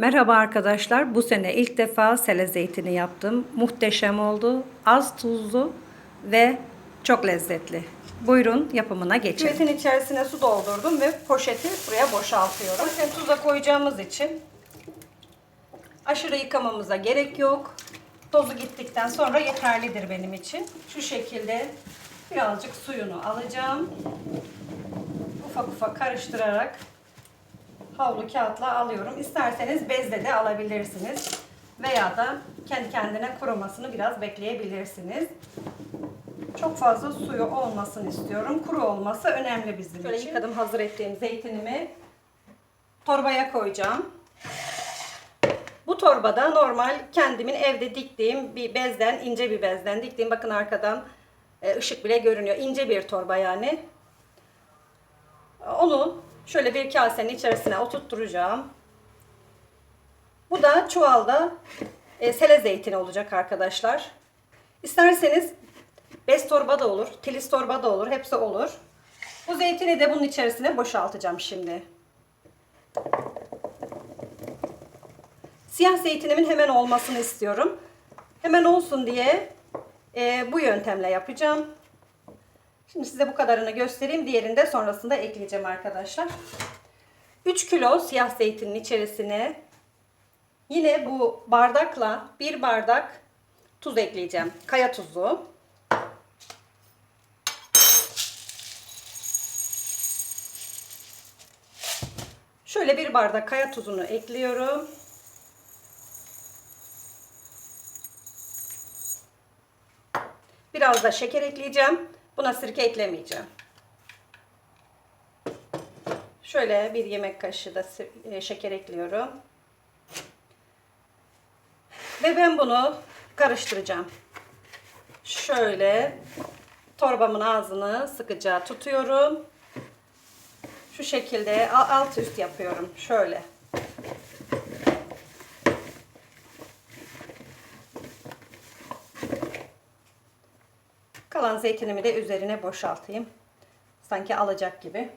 Merhaba arkadaşlar. Bu sene ilk defa sele zeytini yaptım. Muhteşem oldu. Az tuzlu ve çok lezzetli. Buyurun yapımına geçelim. Küvetin içerisine su doldurdum ve poşeti buraya boşaltıyorum. Zaten tuza koyacağımız için aşırı yıkamamıza gerek yok. Tozu gittikten sonra yeterlidir benim için. Şu şekilde birazcık suyunu alacağım. Ufak ufak karıştırarak havlu kağıtla alıyorum. İsterseniz bezle de alabilirsiniz. Veya da kendi kendine kurumasını biraz bekleyebilirsiniz. Çok fazla suyu olmasını istiyorum. Kuru olması önemli bizim Şöyle için. yıkadım hazır ettiğim zeytinimi torbaya koyacağım. Bu torbada normal kendimin evde diktiğim bir bezden, ince bir bezden diktiğim bakın arkadan e, ışık bile görünüyor. İnce bir torba yani. Onu şöyle bir kasenin içerisine oturtturacağım. Bu da çuvalda e, sele zeytini olacak arkadaşlar. İsterseniz bez torba da olur, tilis torba da olur, hepsi olur. Bu zeytini de bunun içerisine boşaltacağım şimdi. Siyah zeytinimin hemen olmasını istiyorum. Hemen olsun diye e, bu yöntemle yapacağım. Şimdi size bu kadarını göstereyim. Diğerini de sonrasında ekleyeceğim arkadaşlar. 3 kilo siyah zeytinin içerisine yine bu bardakla bir bardak tuz ekleyeceğim. Kaya tuzu. Şöyle bir bardak kaya tuzunu ekliyorum. Biraz da şeker ekleyeceğim. Buna sirke eklemeyeceğim. Şöyle bir yemek kaşığı da e, şeker ekliyorum. Ve ben bunu karıştıracağım. Şöyle torbamın ağzını sıkıca tutuyorum. Şu şekilde alt üst yapıyorum. Şöyle. Kalan zeytinimi de üzerine boşaltayım. Sanki alacak gibi.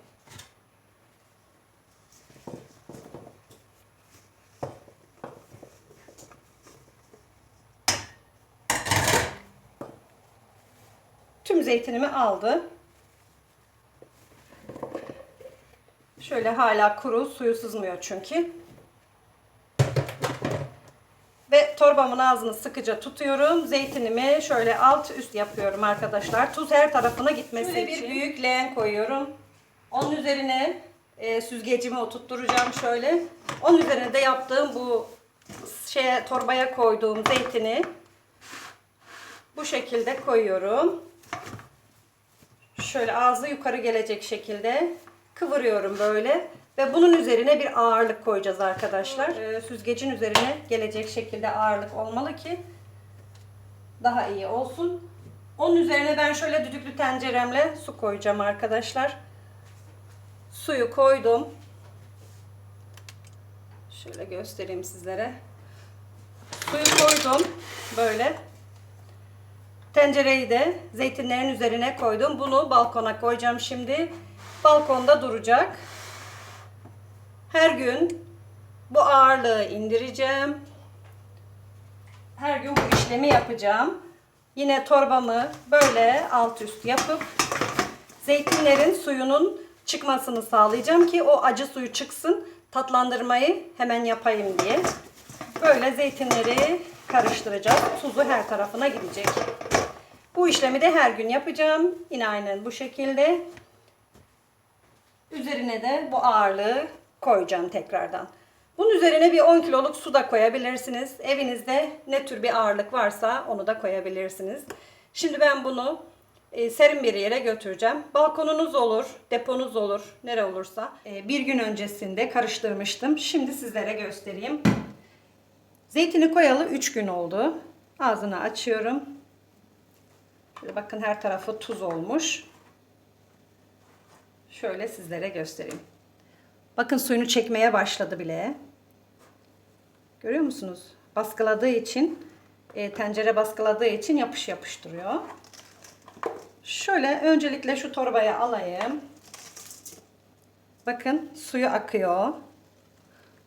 Tüm zeytinimi aldı. Şöyle hala kuru, suyu sızmıyor çünkü. Ve torbamın ağzını sıkıca tutuyorum. Zeytinimi şöyle alt üst yapıyorum arkadaşlar. Tuz her tarafına gitmesi Böyle için. bir büyük leğen koyuyorum. Onun üzerine e, süzgecimi oturtturacağım şöyle. Onun üzerine de yaptığım bu şeye torbaya koyduğum zeytini bu şekilde koyuyorum. Şöyle ağzı yukarı gelecek şekilde kıvırıyorum böyle. Ve bunun üzerine bir ağırlık koyacağız arkadaşlar. Ee, süzgecin üzerine gelecek şekilde ağırlık olmalı ki daha iyi olsun. Onun üzerine ben şöyle düdüklü tenceremle su koyacağım arkadaşlar. Suyu koydum. Şöyle göstereyim sizlere. Suyu koydum böyle. Tencereyi de zeytinlerin üzerine koydum. Bunu balkona koyacağım şimdi. Balkonda duracak. Her gün bu ağırlığı indireceğim. Her gün bu işlemi yapacağım. Yine torbamı böyle alt üst yapıp zeytinlerin suyunun çıkmasını sağlayacağım ki o acı suyu çıksın. Tatlandırmayı hemen yapayım diye. Böyle zeytinleri karıştıracağız. Tuzu her tarafına gidecek. Bu işlemi de her gün yapacağım. Yine aynen bu şekilde. Üzerine de bu ağırlığı koyacağım tekrardan. Bunun üzerine bir 10 kiloluk su da koyabilirsiniz. Evinizde ne tür bir ağırlık varsa onu da koyabilirsiniz. Şimdi ben bunu e, serin bir yere götüreceğim. Balkonunuz olur, deponuz olur, nere olursa. E, bir gün öncesinde karıştırmıştım. Şimdi sizlere göstereyim. Zeytini koyalı 3 gün oldu. Ağzını açıyorum. Bakın her tarafı tuz olmuş. Şöyle sizlere göstereyim. Bakın suyunu çekmeye başladı bile. Görüyor musunuz? Baskıladığı için, e, tencere baskıladığı için yapış yapış duruyor. Şöyle öncelikle şu torbaya alayım. Bakın suyu akıyor.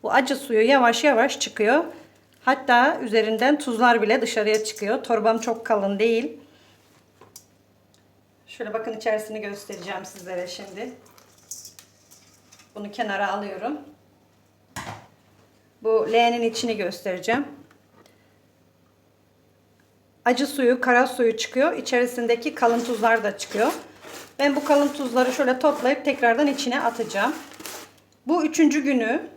Bu acı suyu yavaş yavaş çıkıyor. Hatta üzerinden tuzlar bile dışarıya çıkıyor. Torbam çok kalın değil. Şöyle bakın içerisini göstereceğim sizlere şimdi. Bunu kenara alıyorum. Bu leğenin içini göstereceğim. Acı suyu, kara suyu çıkıyor. İçerisindeki kalın tuzlar da çıkıyor. Ben bu kalın tuzları şöyle toplayıp tekrardan içine atacağım. Bu üçüncü günü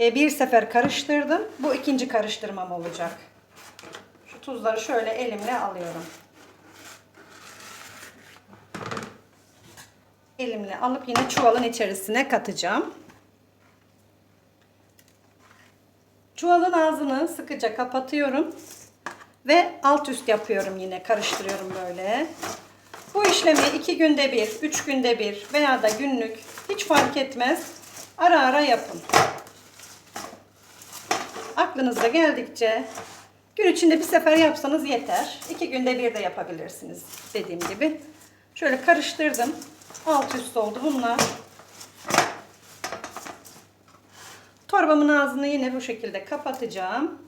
e, bir sefer karıştırdım. Bu ikinci karıştırmam olacak. Şu tuzları şöyle elimle alıyorum. Elimle alıp yine çuvalın içerisine katacağım. Çuvalın ağzını sıkıca kapatıyorum. Ve alt üst yapıyorum yine. Karıştırıyorum böyle. Bu işlemi iki günde bir, üç günde bir veya da günlük hiç fark etmez. Ara ara yapın. Aklınıza geldikçe gün içinde bir sefer yapsanız yeter. İki günde bir de yapabilirsiniz dediğim gibi. Şöyle karıştırdım. Alt üst oldu bunlar. Torbamın ağzını yine bu şekilde kapatacağım.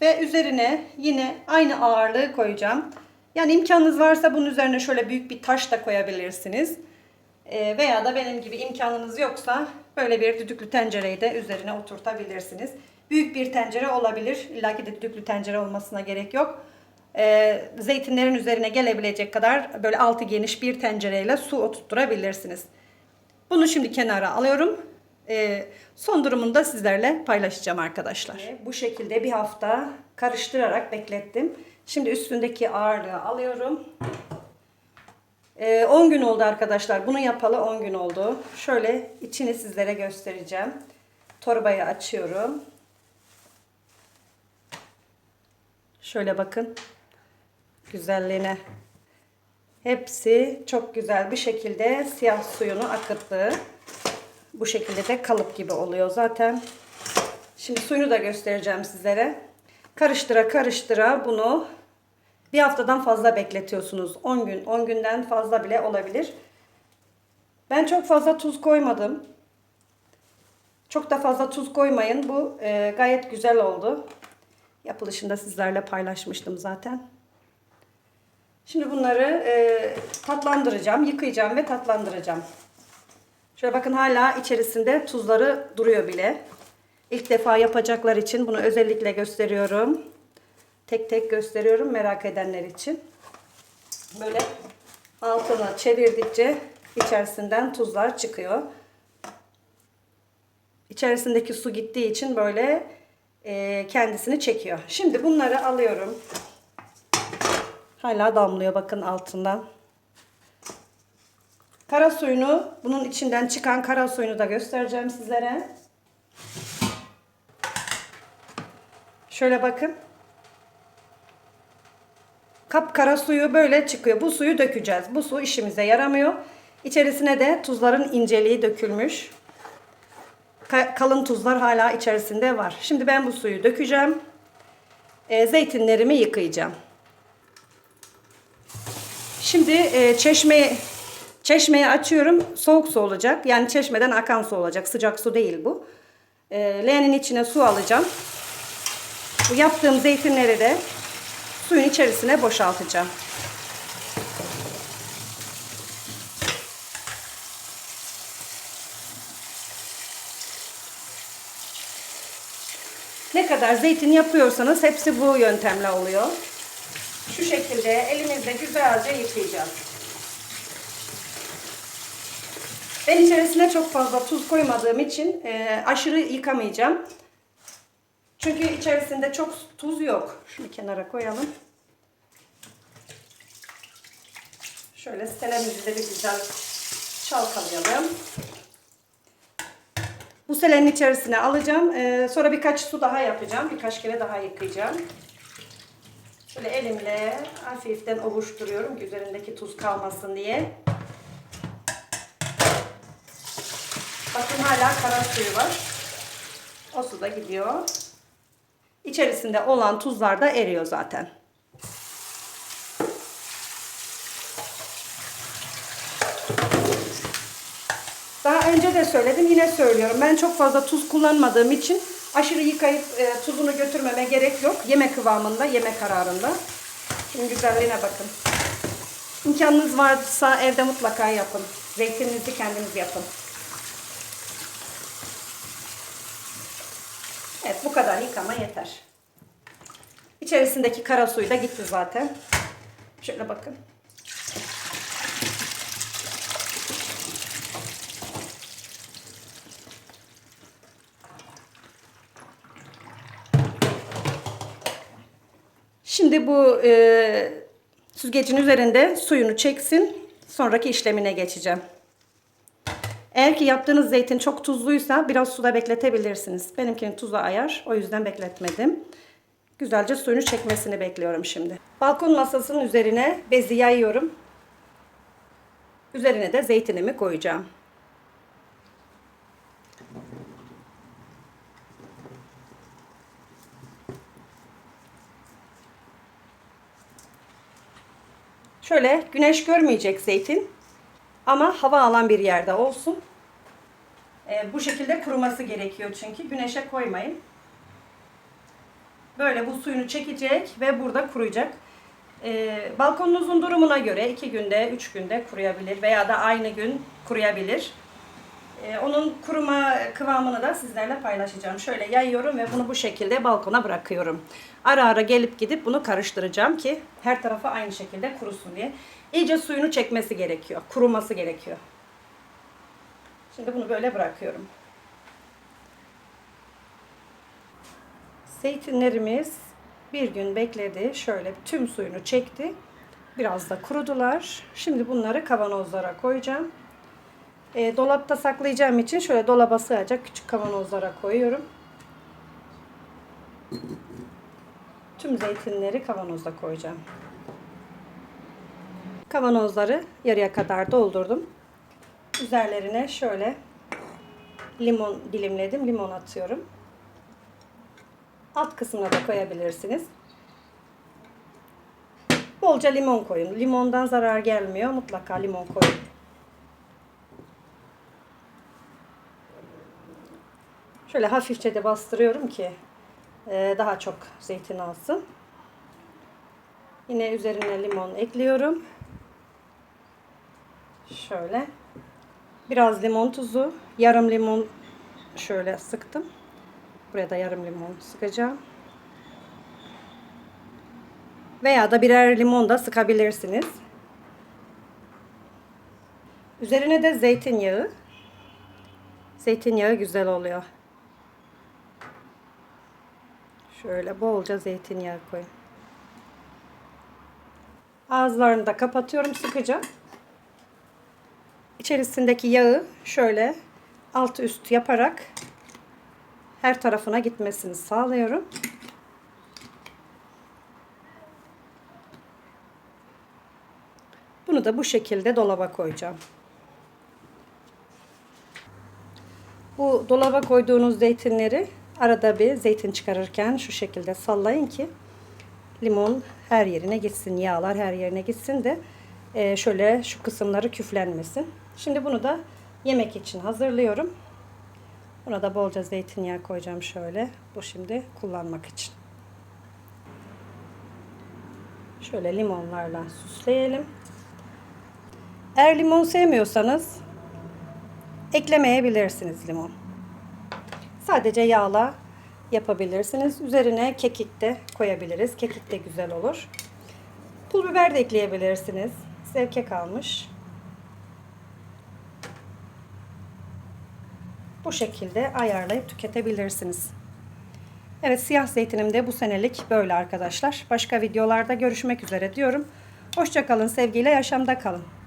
Ve üzerine yine aynı ağırlığı koyacağım. Yani imkanınız varsa bunun üzerine şöyle büyük bir taş da koyabilirsiniz. Ee, veya da benim gibi imkanınız yoksa böyle bir düdüklü tencereyi de üzerine oturtabilirsiniz. Büyük bir tencere olabilir. İlla ki de düdüklü tencere olmasına gerek yok. Ee, zeytinlerin üzerine gelebilecek kadar böyle altı geniş bir tencereyle su oturtturabilirsiniz. Bunu şimdi kenara alıyorum. Ee, son durumunu da sizlerle paylaşacağım arkadaşlar. Bu şekilde bir hafta karıştırarak beklettim. Şimdi üstündeki ağırlığı alıyorum. Ee, 10 gün oldu arkadaşlar. Bunu yapalı 10 gün oldu. Şöyle içini sizlere göstereceğim. Torbayı açıyorum. Şöyle bakın. Güzelliğine. Hepsi çok güzel bir şekilde siyah suyunu akıttı. Bu şekilde de kalıp gibi oluyor zaten. Şimdi suyunu da göstereceğim sizlere. Karıştıra karıştıra bunu bir haftadan fazla bekletiyorsunuz. 10 gün, 10 günden fazla bile olabilir. Ben çok fazla tuz koymadım. Çok da fazla tuz koymayın. Bu e, gayet güzel oldu. Yapılışında sizlerle paylaşmıştım zaten. Şimdi bunları e, tatlandıracağım, yıkayacağım ve tatlandıracağım. Şöyle bakın hala içerisinde tuzları duruyor bile. İlk defa yapacaklar için bunu özellikle gösteriyorum. Tek tek gösteriyorum merak edenler için. Böyle altını çevirdikçe içerisinden tuzlar çıkıyor. İçerisindeki su gittiği için böyle e, kendisini çekiyor. Şimdi bunları alıyorum. Hala damlıyor bakın altından. Kara suyunu, bunun içinden çıkan kara suyunu da göstereceğim sizlere. Şöyle bakın. Kap kara suyu böyle çıkıyor. Bu suyu dökeceğiz. Bu su işimize yaramıyor. İçerisine de tuzların inceliği dökülmüş. Ka- kalın tuzlar hala içerisinde var. Şimdi ben bu suyu dökeceğim. E, zeytinlerimi yıkayacağım. Şimdi e, çeşme çeşmeyi açıyorum. Soğuk su olacak. Yani çeşmeden akan su olacak. Sıcak su değil bu. E, leğenin içine su alacağım. Bu yaptığım zeytinleri de suyun içerisine boşaltacağım. Ne kadar zeytin yapıyorsanız hepsi bu yöntemle oluyor. Şu şekilde elimizle güzelce yıkayacağız. Ben içerisine çok fazla tuz koymadığım için e, aşırı yıkamayacağım. Çünkü içerisinde çok tuz yok. Şunu kenara koyalım. Şöyle selemizi de bir güzel çalkalayalım. Bu selenin içerisine alacağım. Ee, sonra birkaç su daha yapacağım. Birkaç kere daha yıkayacağım. Şöyle elimle hafiften ovuşturuyorum ki üzerindeki tuz kalmasın diye. Bakın hala kara suyu var. O su da gidiyor. İçerisinde olan tuzlar da eriyor zaten. Daha önce de söyledim yine söylüyorum. Ben çok fazla tuz kullanmadığım için aşırı yıkayıp e, tuzunu götürmeme gerek yok. Yemek kıvamında, yemek kararında. Şimdi güzelliğine bakın. İmkanınız varsa evde mutlaka yapın. Zeytininizi kendiniz yapın. Evet bu kadar yıkama yeter. İçerisindeki kara suyu da gitti zaten. Şöyle bakın. Şimdi bu e, süzgecin üzerinde suyunu çeksin. Sonraki işlemine geçeceğim. Eğer ki yaptığınız zeytin çok tuzluysa biraz suda bekletebilirsiniz. Benimkinin tuzu ayar. O yüzden bekletmedim. Güzelce suyunu çekmesini bekliyorum şimdi. Balkon masasının üzerine bezi yayıyorum. Üzerine de zeytinimi koyacağım. Şöyle güneş görmeyecek zeytin ama hava alan bir yerde olsun. Ee, bu şekilde kuruması gerekiyor çünkü güneşe koymayın. Böyle bu suyunu çekecek ve burada kuruyacak. Ee, balkonunuzun durumuna göre 2 günde, 3 günde kuruyabilir veya da aynı gün kuruyabilir. Ee, onun kuruma kıvamını da sizlerle paylaşacağım. Şöyle yayıyorum ve bunu bu şekilde balkona bırakıyorum. Ara ara gelip gidip bunu karıştıracağım ki her tarafı aynı şekilde kurusun diye. İyice suyunu çekmesi gerekiyor, kuruması gerekiyor. Şimdi bunu böyle bırakıyorum. Zeytinlerimiz bir gün bekledi. Şöyle tüm suyunu çekti. Biraz da kurudular. Şimdi bunları kavanozlara koyacağım. E, dolapta saklayacağım için şöyle dolaba sığacak küçük kavanozlara koyuyorum. Tüm zeytinleri kavanozda koyacağım. Kavanozları yarıya kadar doldurdum. Üzerlerine şöyle limon dilimledim. Limon atıyorum. Alt kısmına da koyabilirsiniz. Bolca limon koyun. Limondan zarar gelmiyor. Mutlaka limon koyun. Şöyle hafifçe de bastırıyorum ki e, daha çok zeytin alsın. Yine üzerine limon ekliyorum. Şöyle. Biraz limon tuzu. Yarım limon şöyle sıktım. Buraya da yarım limon sıkacağım. Veya da birer limon da sıkabilirsiniz. Üzerine de zeytinyağı. Zeytinyağı güzel oluyor. Şöyle bolca zeytinyağı koyun. Ağızlarını da kapatıyorum sıkıca. İçerisindeki yağı şöyle alt üst yaparak her tarafına gitmesini sağlıyorum. Bunu da bu şekilde dolaba koyacağım. Bu dolaba koyduğunuz zeytinleri arada bir zeytin çıkarırken şu şekilde sallayın ki limon her yerine gitsin, yağlar her yerine gitsin de e, şöyle şu kısımları küflenmesin. Şimdi bunu da yemek için hazırlıyorum. Buna da bolca zeytinyağı koyacağım şöyle. Bu şimdi kullanmak için. Şöyle limonlarla süsleyelim. Eğer limon sevmiyorsanız eklemeyebilirsiniz limon. Sadece yağla yapabilirsiniz. Üzerine kekik de koyabiliriz. Kekik de güzel olur. Pul biber de ekleyebilirsiniz. Zevke kalmış. Bu şekilde ayarlayıp tüketebilirsiniz. Evet siyah zeytinim de bu senelik böyle arkadaşlar. Başka videolarda görüşmek üzere diyorum. Hoşçakalın sevgiyle yaşamda kalın.